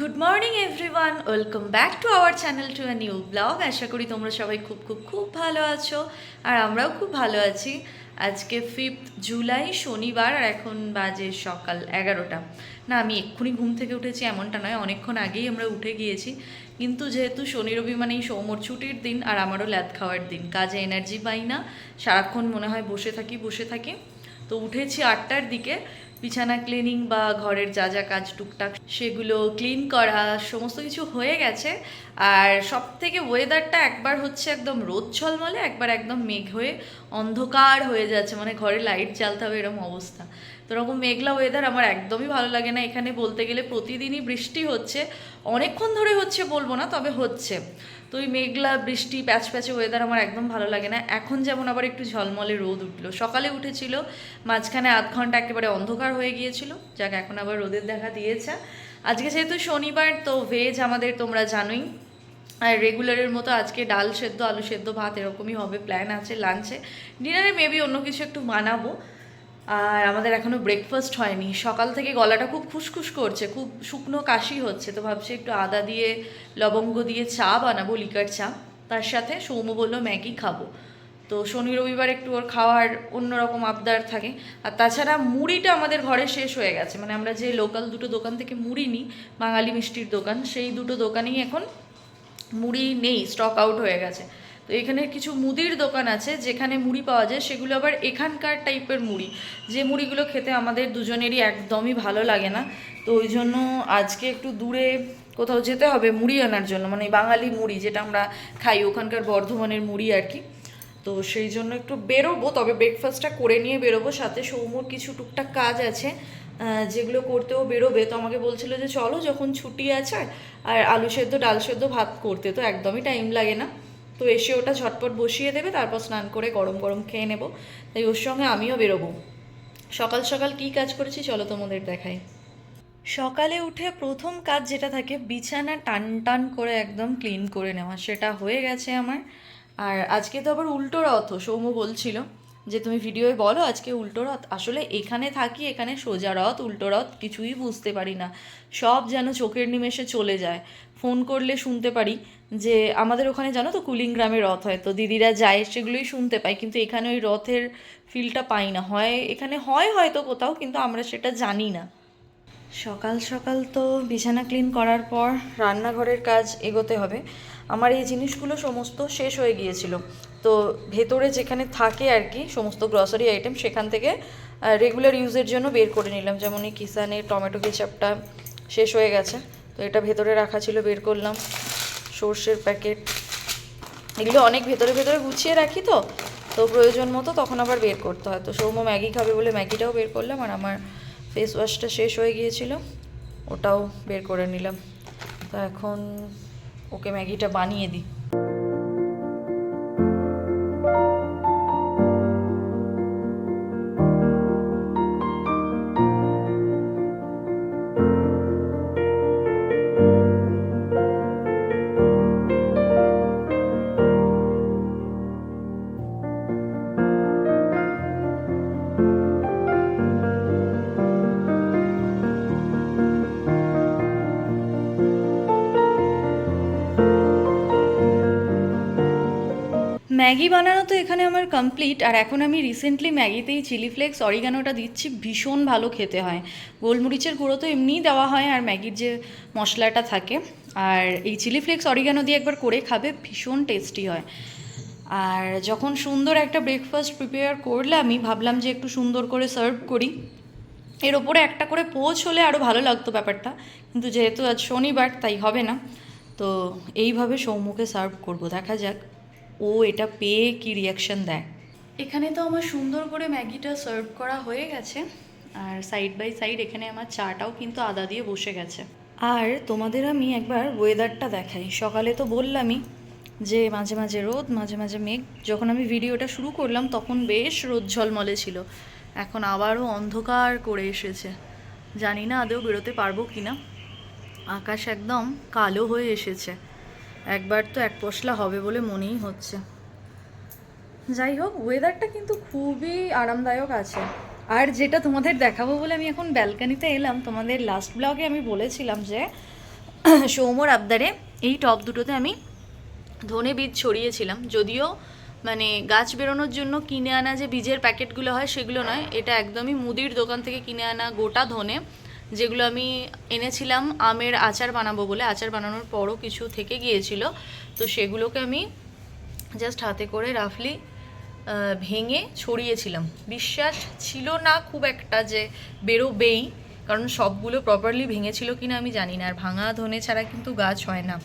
Good morning everyone welcome back to our channel to a new vlog আশা করি তোমরা সবাই খুব খুব খুব ভালো আছো আর আমরাও খুব ভালো আছি। আজকে ফিফথ জুলাই শনিবার আর এখন বাজে সকাল এগারোটা। না, আমি এক্ষুনি ঘুম থেকে উঠেছি, এমনটা নয়, অনেকক্ষণ আগেই আমরা উঠে গিয়েছি। কিন্তু যেহেতু শনি, রবি মানেই সৌমর ছুটির দিন আর আমারও ল্যাদ খাওয়ার দিন, কাজে এনার্জি পাই না। সারাক্ষণ মনে হয় বসে থাকি বসে থাকি। তো উঠেছি আটটার দিকে। বিছানা ক্লিনিং বা ঘরের যা যা কাজ টুকটাক সেগুলো ক্লিন করা, সমস্ত কিছু হয়ে গেছে। আর সব থেকে ওয়েদারটা একবার হচ্ছে একদম রোদ ঝলমলে, একবার একদম মেঘ হয়ে অন্ধকার হয়ে যাচ্ছে মানে ঘরে লাইট জ্বালতে হবে এরকম অবস্থা। তো এরকম মেঘলা ওয়েদার আমার একদমই ভালো লাগে না। এখানে বলতে গেলে প্রতিদিনই বৃষ্টি হচ্ছে। অনেকক্ষণ ধরে হচ্ছে বলব না, তবে হচ্ছে। তো ওই মেঘলা বৃষ্টি, প্যাচ প্যাচে ওয়েদার আমার একদম ভালো লাগে না। এখন যেমন আবার একটু ঝলমলে রোদ উঠল। সকালে উঠেছিল, মাঝখানে আধ ঘণ্টা একেবারে অন্ধকার হয়ে গিয়েছিল। যাক, এখন আবার রোদের দেখা দিয়েছে। আজকে যেহেতু শনিবার, তো ভেজ আমাদের তোমরা জানোই। আর রেগুলারের মতো আজকে ডাল সেদ্ধ, আলু সেদ্ধ, ভাত এরকমই হবে প্ল্যান আছে লাঞ্চে ডিনারে মেবি অন্য কিছু একটু বানাবো। আর আমাদের এখনও ব্রেকফাস্ট হয়নি। সকাল থেকে গলাটা খুব খুসখুস করছে, খুব শুকনো কাশি হচ্ছে, তো ভাবছি একটু আদা দিয়ে, লবঙ্গ দিয়ে চা বানাবো লিকার চা। তার সাথে সৌম্য বলল, ম্যাগি খাব। তো শনি রবিবার একটু ওর খাওয়ার অন্যরকম আবদার থাকে। আর তাছাড়া মুড়িটা আমাদের ঘরে শেষ হয়ে গেছে। মানে আমরা যে লোকাল দুটো দোকান থেকে মুড়ি নিই, বাঙালি মিষ্টির দোকান, সেই দুটো দোকানেই এখন মুড়ি নেই স্টক আউট হয়ে গেছে। তো এখানে কিছু মুদির দোকান আছে, যেখানে মুড়ি পাওয়া যায়, সেগুলো আবার এখানকার টাইপের মুড়ি। যে মুড়িগুলো খেতে আমাদের দুজনেরই একদমই ভালো লাগে না। তো ওই জন্য আজকে একটু দূরে কোথাও যেতে হবে মুড়ি আনার জন্য মানে বাঙালি মুড়ি যেটা আমরা খাই, ওখানকার বর্ধমানের মুড়ি আর কি। তো সেই জন্য একটু বেরোবো, তবে ব্রেকফাস্টটা করে নিয়ে বেরোবো, সাথে সৌমর কিছু টুকটাক কাজ আছে। যেগুলো করতেও বেরোবে। তো আমাকে বলছিল যে, চলো যখন ছুটি আছে, আর আলু সেদ্ধ, ডাল সেদ্ধ, ভাত করতে। তো একদমই টাইম লাগে না। তো এসে ওটা ঝটপট বসিয়ে দেবে, তারপর স্নান করে গরম গরম খেয়ে নেব। তাই ওর সঙ্গে আমিও বেরোবো। সকাল সকাল কি কাজ করেছি চলো তোমাদের দেখাই। সকালে উঠে প্রথম কাজ যেটা থাকে, বিছানা টান টান করে একদম ক্লিন করে নেওয়া। সেটা হয়ে গেছে আমার। আর আজকে তো আবার উল্টো রথ, সৌম্য বলছিল। যে তুমি ভিডিওয়ে বলো আজকে উল্টো রথ। আসলে এখানে থাকি, এখানে সোজা রথ, উল্টো রথ, কিছুই বুঝতে পারি না। সব যেন চোখের নিমেষে চলে যায়। ফোন করলে শুনতে পারি যে আমাদের ওখানে জানো তো কুলিং গ্রামে রথ হয়, তো দিদিরা যায়, সেগুলোই শুনতে পাই। কিন্তু এখানে ওই রথের ফিলটা পাই না। হয়, এখানে হয় হয়তো কোথাও, কিন্তু আমরা সেটা জানি না। সকাল সকাল তো বিছানা ক্লিন করার পর রান্নাঘরের কাজ এগোতে হবে। আমার এই জিনিসগুলো সমস্ত শেষ হয়ে গিয়েছিল। তো ভেতরে যেখানে থাকে আর কি, সমস্ত গ্রসারি আইটেম সেখান থেকে রেগুলার ইউজের জন্য বের করে নিলাম। যেমন এই কিষানের টমেটো কেচাপটা শেষ হয়ে গেছে, তো এটা ভেতরে রাখা ছিল, বের করলাম। সর্ষের প্যাকেট এগুলো অনেক ভেতরে ভেতরে গুছিয়ে রাখি তো তো প্রয়োজন মতো তখন আবার বের করতে হয়। তো সৌম্য ম্যাগি খাবে বলে ম্যাগিটাও বের করলাম, আর আমার ফেস ওয়াশটা শেষ হয়ে গিয়েছিল, ওটাও বের করে নিলাম। তো এখন ওকে ম্যাগিটা বানিয়ে দিই। ম্যাগি বানানো তো এখানে আমার কমপ্লিট আর এখন আমি রিসেন্টলি ম্যাগিতেই চিলি ফ্লেক্স অরিগানোটা দিচ্ছি, ভীষণ ভালো খেতে হয়। গোলমরিচের গুঁড়ো তো এমনিই দেওয়া হয়, আর ম্যাগির যে মশলাটা থাকে। আর এই চিলি ফ্লেক্স অরিগানো দিয়ে একবার করে খাবে, ভীষণ টেস্টি হয়। আর যখন সুন্দর একটা ব্রেকফাস্ট প্রিপেয়ার করলে আমি ভাবলাম যে একটু সুন্দর করে সার্ভ করি। এর ওপরে একটা করে পোচ হলে আরও ভালো লাগতো ব্যাপারটা। কিন্তু যেহেতু আজ শনিবার, তাই হবে না। তো এইভাবে সৌমুখে সার্ভ করব, দেখা যাক। ও এটা পেয়ে কি রিয়াকশন দেয়? এখানে তো আমার সুন্দর করে ম্যাগিটা সার্ভ করা হয়ে গেছে আর সাইড বাই সাইড এখানে আমার চাটাও কিন্তু আদা দিয়ে বসে গেছে। আর তোমাদের আমি একবার ওয়েদারটা দেখাই। সকালে তো বললামই যে মাঝে মাঝে রোদ মাঝে মাঝে মেঘ। যখন আমি ভিডিওটা শুরু করলাম তখন বেশ রোদ ঝলমলে ছিল। এখন আবারও অন্ধকার করে এসেছে। জানি না আদৌ বেরোতে পারব কি না আকাশ একদম কালো হয়ে এসেছে। একবার তো এক পশলা হবে বলে মনেই হচ্ছে। যাই হোক ওয়েদারটা কিন্তু খুবই আরামদায়ক আছে। আর যেটা তোমাদের দেখাবো বলে আমি এখন ব্যালকানিতে এলাম, তোমাদের লাস্ট ব্লগে আমি বলেছিলাম যে সৌমর আবদারে এই টপ দুটোতে আমি ধনে বীজ ছড়িয়েছিলাম। যদিও মানে গাছ বেরোনোর জন্য কিনে আনা যে বীজের প্যাকেটগুলো হয় সেগুলো নয়, এটা একদমই মুদির দোকান থেকে কিনে আনা গোটা ধনে। যেগুলো আমি এনেছিলাম, আমের আচার বানাবো বলে। আচার বানানোর পরও কিছু থেকে গিয়েছিল। তো সেগুলোকে আমি জাস্ট হাতে করে রাফলি ভেঙে ছড়িয়েছিলাম। বিশ্বাস ছিল না খুব একটা যে বেরোবেই, কারণ সবগুলো প্রপারলি ভেঙেছিল কিনা আমি জানি না। আর ভাঙা ধনে ছাড়া কিন্তু গাছ হয় না।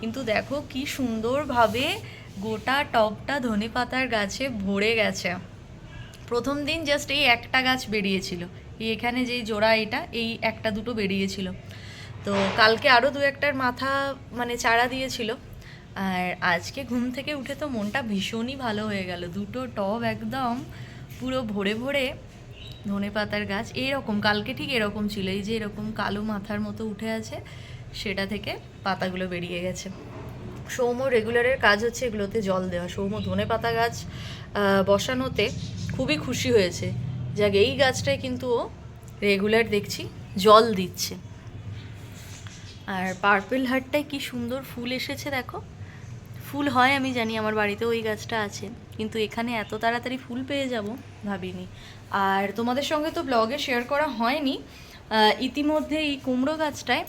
কিন্তু দেখো কি সুন্দরভাবে গোটা টবটা ধনে পাতার গাছে ভরে গেছে। প্রথম দিন জাস্ট এই একটা গাছ বেরিয়েছিল। এখানে যেই জোড়া এটা, এই একটা দুটো বেরিয়েছিল। তো কালকে আরও দু একটার মাথা মানে চারা দিয়েছিল। আর আজকে ঘুম থেকে উঠে তো মনটা ভীষণই ভালো হয়ে গেল। দুটো টব একদম পুরো ভরে ভরে ধনে পাতার গাছ। এরকম কালকে ঠিক এরকম ছিল। এই যে এরকম কালো মাথার মতো উঠে আছে, সেটা থেকে পাতাগুলো বেরিয়ে গেছে। সৌম্য রেগুলারের কাজ হচ্ছে এগুলোতে জল দেওয়া। সৌম্য ধনে পাতা গাছ বসানোতে খুবই খুশি হয়েছে। যাক, এই গাছটায় কিন্তু ও রেগুলার দেখছি, জল দিচ্ছে। আর পার্পেল হাটটায় কি সুন্দর ফুল এসেছে দেখো। ফুল হয়, আমি জানি আমার বাড়িতে ওই গাছটা আছে, কিন্তু এখানে এত তাড়াতাড়ি ফুল পেয়ে যাব ভাবিনি। আর তোমাদের সঙ্গে তো ব্লগে শেয়ার করা হয়নি ইতিমধ্যে এই কুমড়ো গাছটায়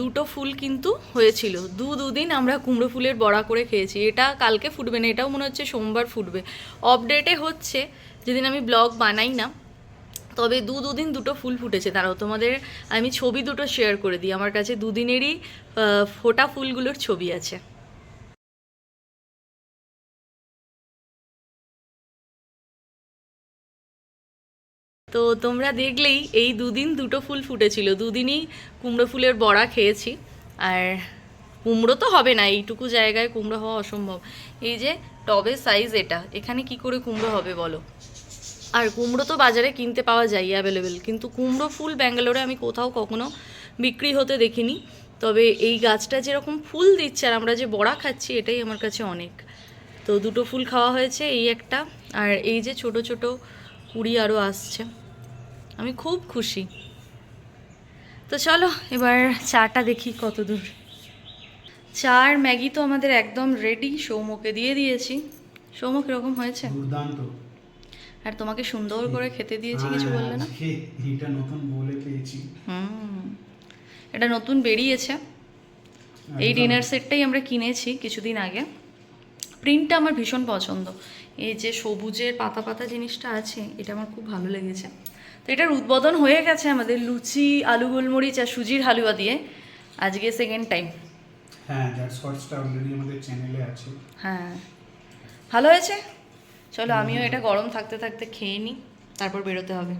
দুটো ফুল কিন্তু হয়েছিল। দু দুদিন আমরা কুমড়ো ফুলের বড়া করে খেয়েছি, এটা কালকে ফুটবে না, এটাও মনে হচ্ছে সোমবার ফুটবে। অপডেটে হচ্ছে যেদিন আমি ব্লগ বানাই না, তবে দু দুদিন দুটো ফুল ফুটেছে। তারাও তোমাদের আমি ছবি দুটো শেয়ার করে দিই। আমার কাছে দুদিনেরই ফোটা ফুলগুলোর ছবি আছে। তো তোমরা দেখলেই এই দুদিন দুটো ফুল ফুটেছিল। দুদিনই কুমড়ো ফুলের বড়া খেয়েছি। আর কুমড়ো তো হবে না, এইটুকু জায়গায় কুমড়ো হওয়া অসম্ভব। এই যে টবের সাইজ এটা, এখানে কি করে কুমড়ো হবে বলো? আর কুমড়ো তো বাজারে কিনতে পাওয়া যায় অ্যাভেলেবেল কিন্তু কুমড়ো ফুল ব্যাঙ্গালোরে আমি কোথাও কখনো বিক্রি হতে দেখিনি। তবে এই গাছটা যেরকম ফুল দিচ্ছে আর আমরা যে বড়া খাচ্ছি, এটাই আমার কাছে অনেক। তো দুটো ফুল খাওয়া হয়েছে, এই একটা, আর এই যে ছোট ছোট কুড়ি আরও আসছে। আমি খুব খুশি। তো চলো, এবার চাটা দেখি কত দূর চা আর ম্যাগি তো আমাদের একদম রেডি সৌমকে দিয়ে দিয়েছি। সৌম কীরকম হয়েছে? দুর্দান্ত। আর তোমাকে সুন্দর করে খেতে দিয়েছি কিছু বললে না? এটা নতুন বলে পেয়েছি হুম এটা নতুন বেরিয়েছে। এই ডিনার সেটটাই আমরা কিনেছি কিছুদিন আগে। প্রিন্টটা আমার ভীষণ পছন্দ। এই যে সবুজের পাতা পাতা জিনিসটা আছে এটা আমার খুব ভালো লেগেছে। তো এটার উদ্বোধন হয়ে গেছে আমাদের লুচি আলু গোলমরিচ আর সুজির হালুয়া দিয়ে। আজকে সেকেন্ড টাইম হ্যাঁ দ্যাট শর্টসটা অলরেডি আমাদের চ্যানেলে আছে। হ্যাঁ। ভালো হয়েছে? চলো আমিও এটা গরম থাকতে থাকতে খেয়ে নিই, তারপর বেরোতে হবে।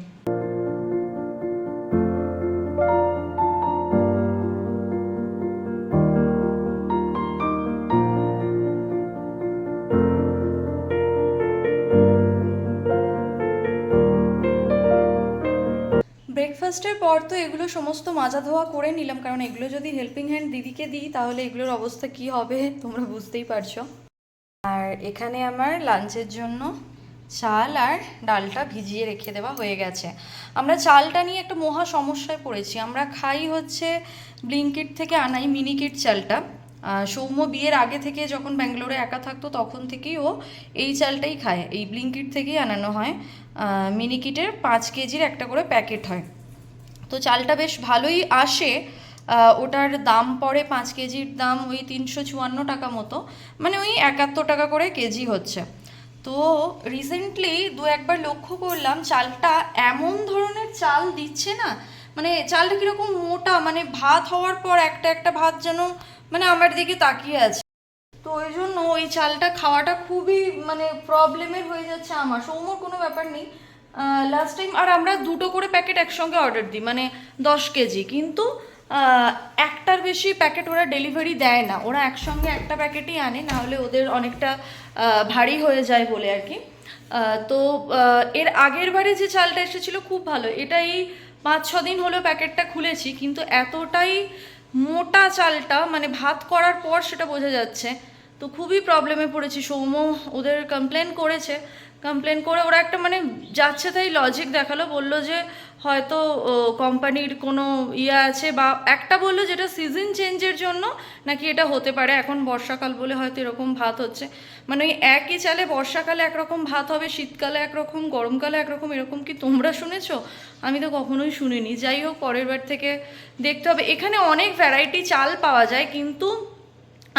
ব্রেকফাস্টের পর তো এগুলো সমস্ত মাজা ধোয়া করে নিলাম, কারণ এগুলো যদি হেল্পিং হ্যান্ড দিদিকে দিই, তাহলে এগুলোর অবস্থা কি হবে, তোমরা বুঝতেই পারছ। আর এখানে আমার লাঞ্চের জন্য চাল আর ডালটা ভিজিয়ে রেখে দেওয়া হয়ে গেছে। আমরা চালটা নিয়ে একটা মহা সমস্যায় পড়েছি। আমরা খাই হচ্ছে ব্লিঙ্কিট থেকে আনাই মিনিকিট চালটা। সৌম্য বিয়ের আগে থেকে যখন ব্যাঙ্গালোরে একা থাকতো, তখন থেকেই ও এই চালটাই খায়। এই ব্লিঙ্কিট থেকেই আনানো হয়। মিনিকিটের পাঁচ কেজির একটা করে প্যাকেট হয়। তো চালটা বেশ ভালোই আসে। ওটার দাম পড়ে পাঁচ কেজির দাম ওই তিনশো চুয়ান্ন টাকা মতো। মানে ওই একাত্তর টাকা করে কেজি হচ্ছে। তো রিসেন্টলি দু একবার লক্ষ্য করলাম, চালটা এমন ধরনের চাল দিচ্ছে না মানে চালটা কীরকম মোটা মানে ভাত হওয়ার পর একটা একটা ভাত যেন মানে আমার দিকে তাকিয়ে আছে। তো ওই জন্য ওই চালটা খাওয়াটা খুবই মানে প্রবলেমের হয়ে যাচ্ছে আমার। সৌম্যর কোনো ব্যাপার নেই। লাস্ট টাইম আর আমরা দুটো করে প্যাকেট একসঙ্গে অর্ডার দিই মানে দশ কেজি। কিন্তু একটার বেশি প্যাকেট ওরা ডেলিভারি দেয় না। ওরা একসঙ্গে একটা প্যাকেটই আনে, না হলে ওদের অনেকটা ভারী হয়ে যায় বলে আর কি। তো এর আগের বারে যে চালটা এসেছিল খুব ভালো। এটা এই পাঁচ, ছ দিন হলো প্যাকেটটা খুলেছি, কিন্তু এতটাই মোটা চালটা মানে ভাত করার পর সেটা বোঝা যাচ্ছে। তো খুবই প্রবলেমে পড়েছি। সৌম্য ওদের কমপ্লেন করেছে। কমপ্লেন করে, ওরা একটা মানে যাচ্ছে তাই লজিক দেখাল, বলল যে হয়তো কোম্পানির কোনো ইয়ে আছে বা একটা বলল যেটা সিজন চেঞ্জের জন্য নাকি এটা হতে পারে, এখন বর্ষাকাল বলে হয়তো এরকম ভাত হচ্ছে। মানে ওই একই চালে বর্ষাকালে একরকম ভাত হবে, শীতকালে একরকম, গরমকালে একরকম, এরকম কি তোমরা শুনেছো? আমি তো কখনোই শুনিনি। যাই হোক, পরের বার থেকে দেখতে হবে। এখানে অনেক ভ্যারাইটি চাল পাওয়া যায়, কিন্তু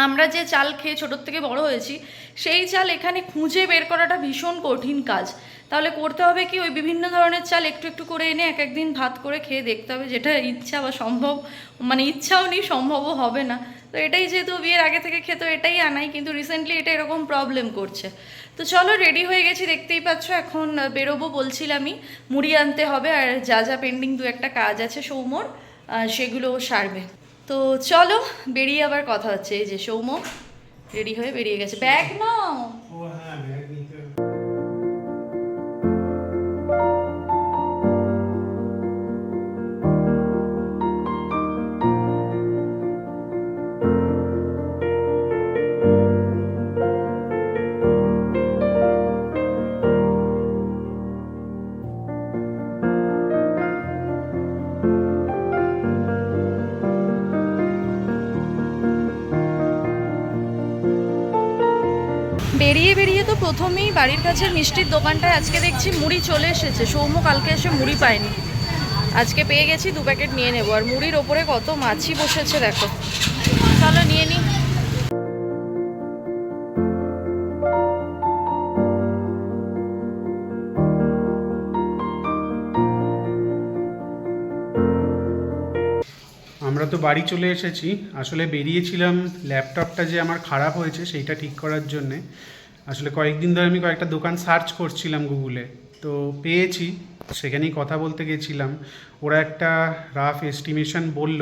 আমরা যে চাল খেয়ে ছোটোর থেকে বড় হয়েছি, সেই চাল এখানে খুঁজে বের করাটা ভীষণ কঠিন কাজ। তাহলে করতে হবে কি, ওই বিভিন্ন ধরনের চাল একটু একটু করে এনে এক একদিন ভাত করে খেয়ে দেখতে হবে যেটা ইচ্ছা বা সম্ভব মানে ইচ্ছাও নেই, সম্ভবও হবে না। তো এটাই যেহেতু বিয়ের আগে থেকে খেতো, এটাই আনাই, কিন্তু রিসেন্টলি এটা এরকম প্রবলেম করছে। তো চলো রেডি হয়ে গেছি, দেখতেই পাচ্ছ এখন বেরোবো বলছিলামই মুড়ি আনতে হবে আর যা যা পেন্ডিং দু একটা কাজ আছে সৌমর সেগুলো সারবে। তো চলো, বেরিয়ে আবার কথা হচ্ছে। এই যে সৌম রেডি হয়ে বেরিয়ে গেছে। ব্যাগ নাও। প্রথমেই বাড়ির কাছে মিষ্টির দোকানটায় আজকে দেখছি মুড়ি চলে এসেছে। সৌম্য কালকে এসে মুড়ি পায়নি। আজকে পেয়ে গেছি দু প্যাকেট নিয়ে নেব। আর মুড়ির ওপরে কত মাছি বসেছে দেখো। চলো নিয়ে নিই আমরা তো বাড়ি চলে এসেছি। আসলে বেরিয়েছিলাম, ল্যাপটপটা যে আমার খারাপ হয়েছে, সেইটা ঠিক করার জন্যে। আসলে কয়েকদিন ধরে আমি কয়েকটা দোকান সার্চ করছিলাম গুগলে তো পেয়েছি, সেখানেই কথা বলতে গেছিলাম। ওরা একটা রাফ এস্টিমেশন বলল,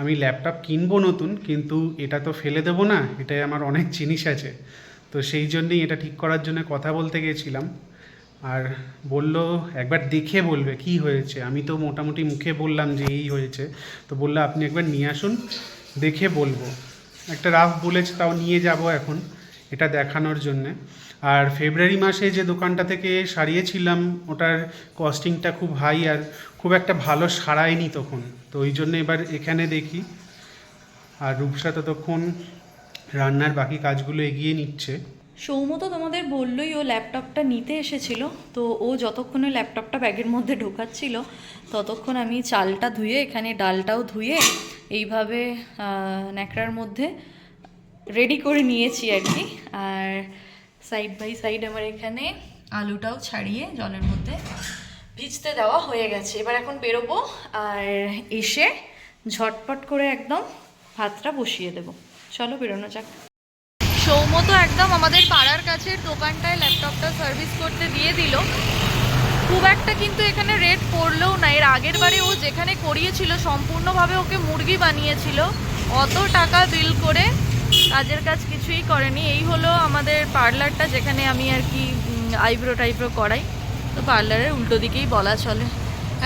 আমি ল্যাপটপ কিনবো নতুন, কিন্তু এটা তো ফেলে দেবো না, এটাই আমার অনেক জিনিস আছে। তো সেই জন্যেই এটা ঠিক করার জন্য কথা বলতে গেছিলাম। আর বলল, একবার দেখে বলবে কি হয়েছে। আমি তো মোটামুটি মুখে বললাম যে এই হয়েছে। তো বলল, আপনি একবার নিয়ে আসুন, দেখে বলব। একটা রাফ বলেছে, তাও নিয়ে যাব এখন। এটা দেখানোর জন্যে। আর ফেব্রুয়ারি মাসে যে দোকানটা থেকে সারিয়েছিলাম, ওটার কস্টিংটা খুব হাই আর খুব একটা ভালো সারায়নি তখন। তো ওই জন্য এবার এখানে দেখি। আর রূপসা ততক্ষণ রান্নার বাকি কাজগুলো এগিয়ে নিচ্ছে। সৌম তো তোমাদের বললোই ও ল্যাপটপটা নিতে এসেছিল, তো ও যতক্ষণে ল্যাপটপটা ব্যাগের মধ্যে ঢোকাচ্ছিল, ততক্ষণ আমি চালটা ধুয়ে, এখানে ডালটাও ধুয়ে, এইভাবে ন্যাকড়ার মধ্যে রেডি করে নিয়েছি আর কি। আর সাইড বাই সাইড আমার এখানে আলুটাও ছাড়িয়ে জলের মধ্যে ভিজতে দেওয়া হয়ে গেছে। এবার এখন বেরোবো আর এসে ঝটপট করে একদম ভাতটা বসিয়ে দেবো। চলো বেরোনো যাক। সৌম তো একদম আমাদের পাড়ার কাছের দোকানটায় ল্যাপটপটা সার্ভিস করতে দিয়ে দিল। খুব একটা কিন্তু এখানে রেট পড়লেও না। এর আগের বারে ও যেখানে করিয়েছিল, সম্পূর্ণভাবে ওকে মুরগি বানিয়েছিল। অত টাকা বিল করে কাজের কাজ কিছুই করেনি। এই হলো আমাদের পার্লারটা যেখানে আমি আর কি আইব্রো টাইব্রো করাই। তো পার্লারের উল্টো দিকেই বলা চলে।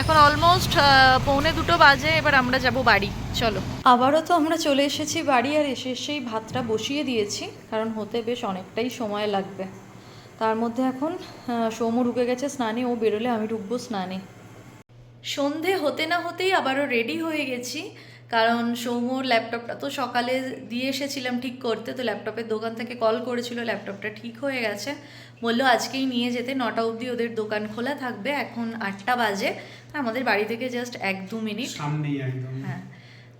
এখন অলমোস্ট পৌনে দুটো বাজে এবার আমরা যাব বাড়ি। চলো। আবারও তো আমরা চলে এসেছি বাড়ি আর এসে এসেই ভাতটা বসিয়ে দিয়েছি কারণ হতে বেশ অনেকটাই সময় লাগবে। তার মধ্যে এখন সৌম্য ঢুকে গেছে স্নানে ও বেরোলে আমি ঢুকবো স্নানে। সন্ধে হতে না হতেই আবারও রেডি হয়ে গেছি। কারণ সৌমোর ল্যাপটপটা তো সকালে দিয়ে এসেছিলাম ঠিক করতে তো ল্যাপটপের দোকান থেকে কল করেছিল ল্যাপটপটা ঠিক হয়ে গেছে। বলল আজকেই নিয়ে যেতে নটা অবধি ওদের দোকান খোলা থাকবে এখন আটটা বাজে। আমাদের বাড়ি থেকে জাস্ট এক দু মিনিট। সামনেই একদম। হ্যাঁ।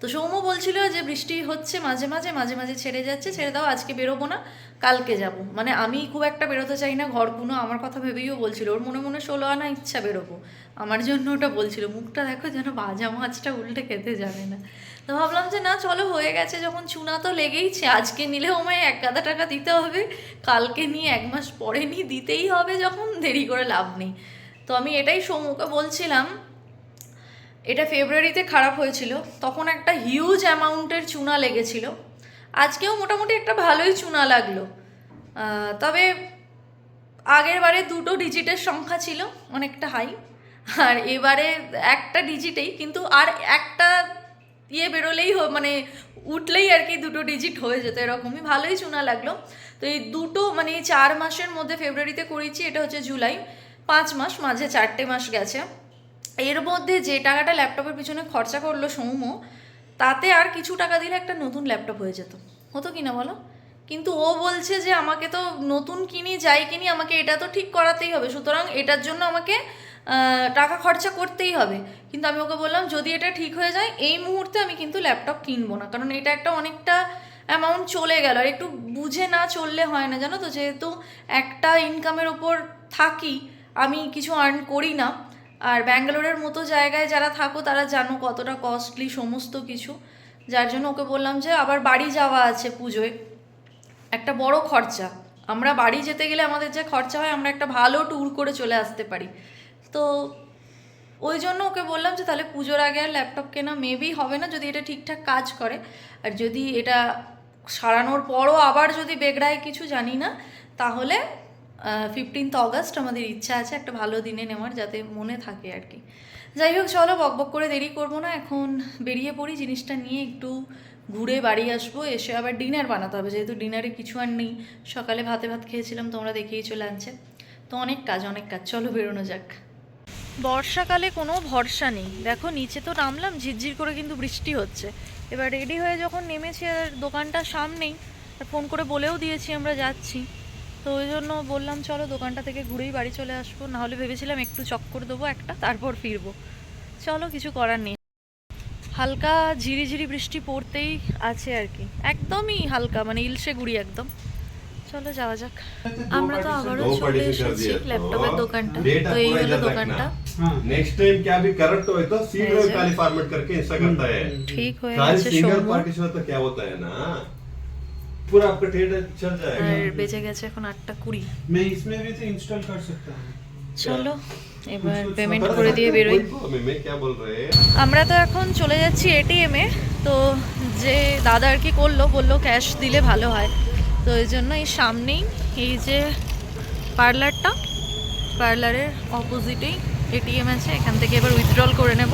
তো সৌম্য বলছিল যে বৃষ্টি হচ্ছে, মাঝে মাঝে মাঝে মাঝে ছেড়ে যাচ্ছে, ছেড়ে দাও, আজকে বেরোবো না, কালকে যাব। মানে আমি খুব একটা বেরোতে চাই না ঘর কোনো আমার কথা ভেবেইও বলছিল, ওর মনে মনে ষোলো আনা ইচ্ছা বেরোবো। আমার জন্য ওটা বলছিল, মুখটা দেখো যেন ভাজা মাছটা উল্টে খেতে যাবে না। তো ভাবলাম যে না, চলো, হয়ে গেছে, যখন চুনা তো লেগেইছে, আজকে নিলেও আমায় এক গাদা টাকা দিতে হবে, কালকে নিয়ে এক মাস পরে নিয়ে দিতেই হবে, যখন দেরি করে লাভ নেই। তো আমি এটাই সৌম্যকে বলছিলাম এটা ফেব্রুয়ারিতে খারাপ হয়েছিল, তখন একটা হিউজ অ্যামাউন্টের চুনা লেগেছিল। আজকেও মোটামুটি একটা ভালোই চুনা লাগল। তবে আগের বারে দুটো ডিজিটের সংখ্যা ছিল, অনেকটা হাই আর এবারে একটা ডিজিটেই কিন্তু আর একটা ইয়ে বেরোলেই মানে উঠলেই আর কি দুটো ডিজিট হয়ে যেত এরকমই। ভালোই চুনা লাগল। তো এই দুটো মানে এই চার মাসের মধ্যে ফেব্রুয়ারিতে করেছি, এটা হচ্ছে জুলাই পাঁচ মাস, মাঝে চারটে মাস গেছে। এর মধ্যে যে টাকাটা ল্যাপটপের পিছনে খরচা করল সৌম্য, তাতে আর কিছু টাকা দিলে একটা নতুন ল্যাপটপ হয়ে যেত। হতো কি না বলো? কিন্তু ও বলছে যে, আমাকে তো নতুন কিনি, যাই কিনি, আমাকে এটা তো ঠিক করাতেই হবে। সুতরাং এটার জন্য আমাকে টাকা খরচা করতেই হবে। কিন্তু আমি ওকে বললাম, যদি এটা ঠিক হয়ে যায়, এই মুহূর্তে আমি কিন্তু ল্যাপটপ কিনবো না। কারণ এটা একটা অনেকটা অ্যামাউন্ট চলে গেল। আর একটু বুঝে না চললে হয় না, জানো তো? যেহেতু একটা ইনকামের ওপর থাকি, আমি কিছু আর্ন করি না। আর ব্যাঙ্গালোরের মতো জায়গায় যারা থাকো, তারা জানো কতটা কস্টলি সমস্ত কিছু। যার জন্য ওকে বললাম যে, আবার বাড়ি যাওয়া আছে পুজোয়। একটা বড় খরচা। আমরা বাড়ি যেতে গেলে আমাদের যে খরচা হয়, আমরা একটা ভালো ট্যুর করে চলে আসতে পারি। তো ওই জন্য ওকে বললাম যে, তাহলে পুজোর আগে আর ল্যাপটপ কেনা মেবি হবে না, যদি এটা ঠিকঠাক কাজ করে। আর যদি এটা সারানোর পরও আবার যদি বেগড়ায় কিছু জানি না, তাহলে ফিফটিন্থ অগস্ট আমাদের ইচ্ছা আছে একটা ভালো দিনে নেওয়ার যাতে মনে থাকে আর কি। যাই হোক, চলো বকবক করে দেরি করব না, এখন বেরিয়ে পড়ি, জিনিসটা নিয়ে একটু ঘুরে বাড়ি আসব, এসে আবার ডিনার বানাতে হবে, যেহেতু ডিনারে কিছু আর নেই। সকালে ভাতে ভাত খেয়েছিলাম, তোমরা দেখেই চলে আনছে তো অনেক কাজ অনেক কাজ, চলো বেরোনো যাক। বর্ষাকালে কোনো ভরসা নেই। দেখো, নিচে তো নামলাম, ঝিরঝির করে কিন্তু বৃষ্টি হচ্ছে। এবার রেডি হয়ে যখন নেমেছি আর দোকানটা সামনেই, আর ফোন করে বলেও দিয়েছি আমরা যাচ্ছি। তো ওই জন্য বললাম চলো দোকানটা থেকে ঘুরেই বাড়ি চলে আসবো নাহলে ভেবেছিলাম একটু চক্কর দেবো একটা তারপর ফিরবো চলো কিছু করার নেই হালকা ঝিরিঝিরি বৃষ্টি পড়তেই আছে আর কি একদমই হালকা মানে ইলশে গুড়ি একদম চলো যাওয়া যাক আমরা তো আবারও दो চলে partition कर এসেছি दिया ল্যাপটপের तो দোকানটা data তো এই पूरा হলো इधर দোকানটা रखना। হ্যাঁ नेक्स्ट टाइम क्या भी करेक्ट हो तो सी ऐसे? ड्राइव खाली फॉर्मेट करके ऐसा करता है ঠিক হয়ে खाली গেছে सिंगल সৌম্য पार्टीशन तो क्या होता है ना पूरा आपका डेटा चल আর जाएगा বেজে গেছে এখন আটটা কুড়ি मैं इसमें भी तो इंस्टॉल कर सकता हूँ চলো এবার कुछ- পেমেন্ট कर করে सकते দিয়ে हो, বেরোই कोई प्रॉब्लम है क्या बोल रहे हैं আমরা তো এখন চলে যাচ্ছি এটিএমে তো যে দাদা আর কি করলো বললো ক্যাশ দিলে ভালো হয় তো এই জন্য এই সামনেই এই যে পার্লারটা পার্লারের অপোজিটেই এটিএম আছে এখান থেকে এবার উইথড্রল করে নেব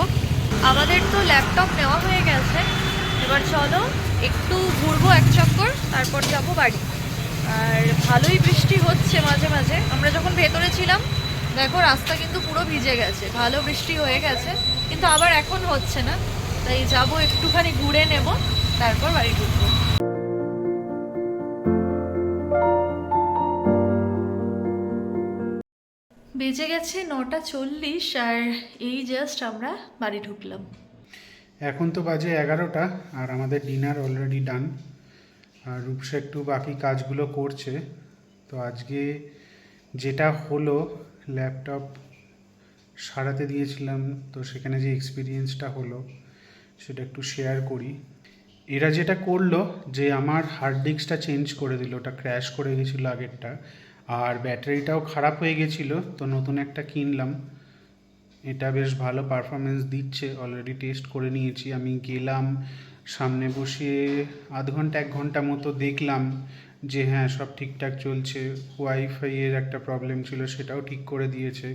আমাদের তো ল্যাপটপ নেওয়া হয়ে গেছে এবার চলো, একটু ঘুরবো এক চক্কর, তারপর যাব বাড়ি। আর ভালোই বৃষ্টি হচ্ছে মাঝে মাঝে। আমরা যখন ভেতরে ছিলাম, দেখো রাস্তা কিন্তু পুরো ভিজে গেছে, ভালো বৃষ্টি হয়ে গেছে, কিন্তু আবার এখন হচ্ছে না। তাই যাব একটুখানি ঘুরে নেব, তারপর বাড়ি ঢুকবো। বেজে গেছে নটা চল্লিশ, আর এই জাস্ট আমরা বাড়ি ঢুকলাম। এখন তো বাজে এগারোটা আর আমাদের ডিনার অলরেডি ডান আর রূপসা একটু বাকি কাজগুলো করছে। তো আজকে যেটা হলো ল্যাপটপ সারাতে দিয়েছিলাম, তো সেখানে যে এক্সপিরিয়েন্সটা হলো, সেটা একটু শেয়ার করি। এরা যেটা করল, যে আমার হার্ড ডিস্কটা চেঞ্জ করে দিল, ওটা ক্র্যাশ করে গেছিল আগেরটা, আর ব্যাটারিটাও খারাপ হয়ে গেছিল, তো নতুন একটা কিনলাম। এটা বেশ ভালো পারফরমেন্স দিচ্ছে। অলরেডি টেস্ট করে নিয়েছি। আমি গেলাম, সামনে বসে আধ ঘণ্টা, এক ঘণ্টা মতো দেখলাম যে হ্যাঁ সব ঠিকঠাক চলছে। ওয়াইফাইয়ের একটা প্রবলেম ছিল, সেটাও ঠিক করে দিয়েছে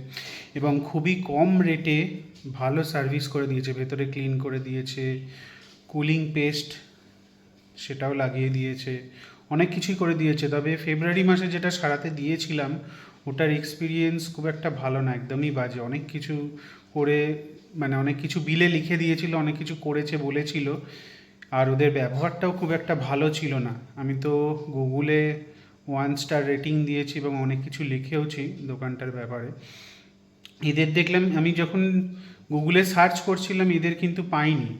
এবং খুবই কম রেটে ভালো সার্ভিস করে দিয়েছে। ভেতরে ক্লিন করে দিয়েছে কুলিং পেস্ট সেটাও লাগিয়ে দিয়েছে। অনেক কিছুই করে দিয়েছে। তবে ফেব্রুয়ারি মাসে যেটা সারাতে দিয়েছিলাম ওটার এক্সপিরিয়েন্স খুব একটা ভালো না, একদমই বাজে। অনেক কিছু করে মানে অনেক কিছু বিলে লিখে দিয়েছিল, অনেক কিছু করেছে, বলেছিল। আর ওদের ব্যবহারটাও খুব একটা ভালো ছিল না। আমি তো গুগলে ওয়ান স্টার রেটিং দিয়েছি এবং অনেক কিছু লিখেওছি দোকানটার ব্যাপারে। এদের দেখলাম, আমি যখন গুগলে সার্চ করছিলাম, এদের কিন্তু পাইনি।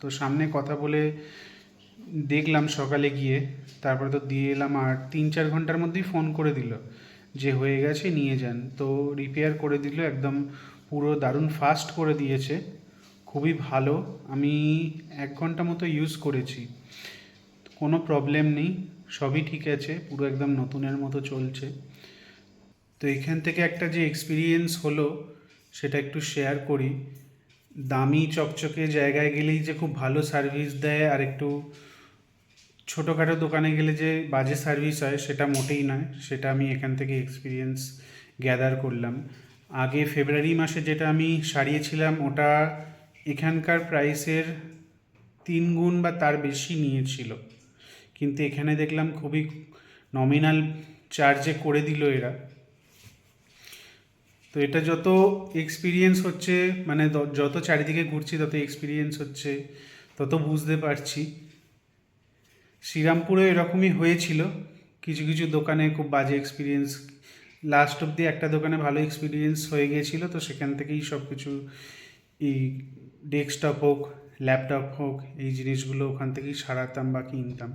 তো সামনে কথা বলে দেখলাম সকালে গিয়ে, তারপরে তো দিয়ে এলাম আর তিন চার ঘণ্টার মধ্যেই ফোন করে দিল। যে হয়ে গেছে, নিয়ে যান। তো রিপেয়ার করে দিল, একদম পুরো দারুণ ফাস্ট করে দিয়েছে। খুবই ভালো। আমি এক ঘণ্টা মতো ইউজ করেছি। কোনো প্রবলেম নেই, সবই ঠিক আছে, পুরো একদম নতুনের মতো চলছে। তো এখান থেকে একটা যে এক্সপিরিয়েন্স হলো, সেটা একটু শেয়ার করি। দামি চকচকে জায়গায় গেলেই যে খুব ভালো সার্ভিস দেয়, আর একটু ছোটোখাটো দোকানে গেলে যে বাজে সার্ভিস হয়, সেটা মোটেই নয়। সেটা আমি এখান থেকে এক্সপিরিয়েন্স গ্যাদার করলাম। আগে ফেব্রুয়ারি মাসে যেটা আমি সারিয়েছিলাম, ওটা এখানকার প্রাইসের তিন গুণ বা তার বেশি নিয়েছিল। কিন্তু এখানে দেখলাম খুবই নমিনাল চার্জে করে দিল এরা। তো এটা যত এক্সপিরিয়েন্স হচ্ছে মানে যত চারিদিকে ঘুরছি, তত এক্সপিরিয়েন্স হচ্ছে, তত বুঝতে পারছি। শ্রীরামপুরে এরকমই হয়েছিল। কিছু কিছু দোকানে খুব বাজে এক্সপিরিয়েন্স লাস্ট অবধি একটা দোকানে ভালো এক্সপিরিয়েন্স হয়ে গিয়েছিল, তো সেখান থেকেই সব কিছু এই ডেস্কটপ হোক ল্যাপটপ হোক, এই জিনিসগুলো ওখান থেকেই সারাতাম বা কিনতাম।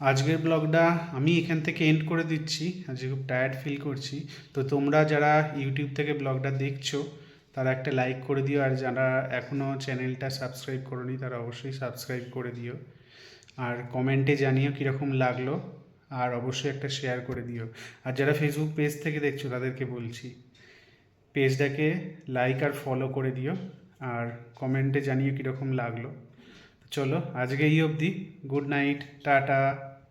আজকের ব্লগটা আমি এখান থেকে এন্ড করে দিচ্ছি। আজকে খুব টায়ার্ড ফিল করছি। তো তোমরা যারা ইউটিউব থেকে ব্লগটা দেখছ, তারা একটা লাইক করে দিও। আর যারা এখনও চ্যানেলটা সাবস্ক্রাইব করনি, তারা অবশ্যই সাবস্ক্রাইব করে দিও। আর কমেন্টে জানিও কীরকম লাগল, আর অবশ্যই একটা শেয়ার করে দিও। আর যারা ফেসবুক পেজ থেকে দেখছ, তাদেরকে বলছি পেজটাকে লাইক আর ফলো করে দিও, আর কমেন্টে জানিও কীরকম লাগল। চলো, আজকে এই অবধি। Good night tata.